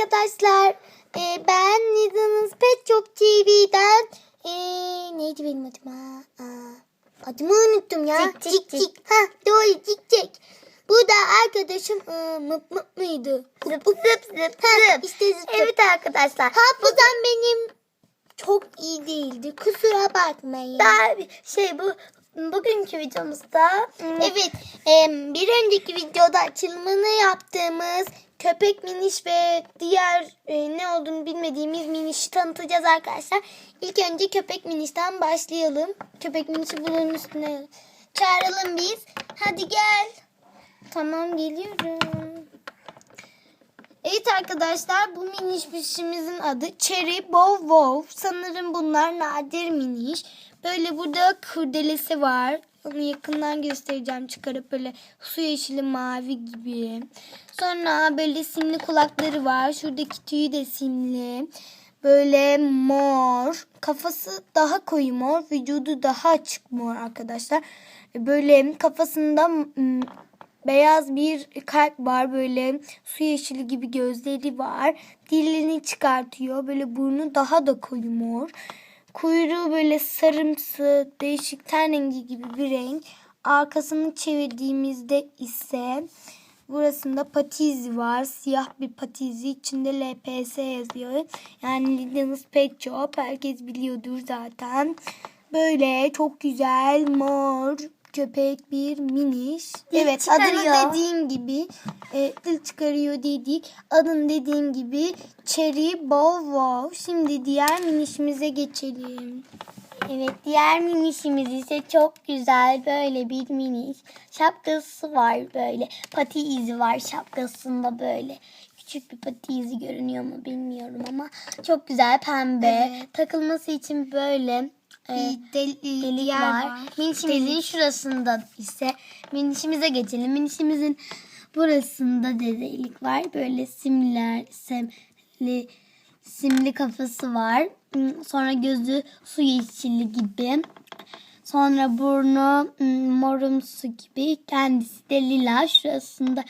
arkadaşlar. Ee, ben Nida'nız Pet Shop TV'den ee, neydi benim adım ha? Aa, adımı unuttum ya. Cik, cik, cik. Ha doğru cik cik. Bu da arkadaşım aa, mıp mıp mıydı? Zıp zıp zıp Ha, zıp. işte zıp. Evet arkadaşlar. Hafızam benim çok iyi değildi. Kusura bakmayın. Daha şey bu bugünkü videomuzda hmm, Evet, bir önceki videoda açılımını yaptığımız köpek miniş ve diğer e, ne olduğunu bilmediğimiz minişi tanıtacağız arkadaşlar. İlk önce köpek minişten başlayalım. Köpek minişi bunun üstüne çağıralım biz. Hadi gel. Tamam geliyorum. Evet arkadaşlar bu miniş bişimizin adı Cherry Bow Wow. Sanırım bunlar nadir miniş. Böyle burada kurdelesi var. Onu yakından göstereceğim çıkarıp böyle su yeşili mavi gibi. Sonra böyle simli kulakları var. Şuradaki tüyü de simli. Böyle mor. Kafası daha koyu mor. Vücudu daha açık mor arkadaşlar. Böyle kafasında beyaz bir kalp var. Böyle su yeşili gibi gözleri var. Dilini çıkartıyor. Böyle burnu daha da koyu mor. Kuyruğu böyle sarımsı, değişik ten rengi gibi bir renk. Arkasını çevirdiğimizde ise burasında patizi var. Siyah bir patizi. içinde LPS yazıyor. Yani Lidl's Pet Shop. Herkes biliyordur zaten. Böyle çok güzel mor köpek bir miniş. Dil evet adını çıkarıyor. dediğim gibi e, dil çıkarıyor dedik. Adını dediğim gibi Cherry Bow Wow. Şimdi diğer minişimize geçelim. Evet diğer minişimiz ise çok güzel böyle bir miniş. Şapkası var böyle. Pati izi var şapkasında böyle. Küçük bir pati izi görünüyor mu bilmiyorum ama çok güzel pembe. Evet. Takılması için böyle e, Bir del- delik yer var. Minişimizin Delik. şurasında ise minişimize geçelim. Minişimizin burasında da delik var. Böyle simler, simli, simli kafası var. Hmm, Sonra gözü su yeşili gibi. Sonra burnu hmm, morumsu gibi. Kendisi de lila. Şurasında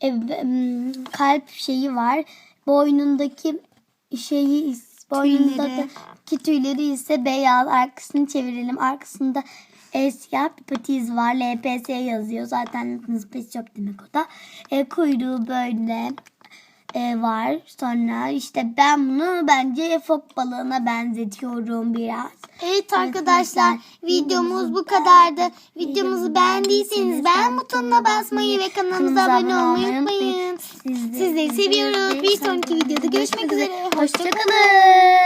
e, hmm, kalp şeyi var. Boynundaki şeyi boynunda Tüyleri. da ki tüyleri ise beyaz. Arkasını çevirelim. Arkasında e, siyah bir patiz var. LPS yazıyor. Zaten Pet Shop demek o da. E, kuyruğu böyle e, var. Sonra işte ben bunu bence fok balığına benzetiyorum biraz. Evet arkadaşlar videomuz bu kadardı. Videomuzu beğendiyseniz beğen butonuna basmayı ve kanalımıza abone olmayı unutmayın. Sizleri seviyoruz. Bir sonraki videoda görüşmek üzere. Hoşçakalın.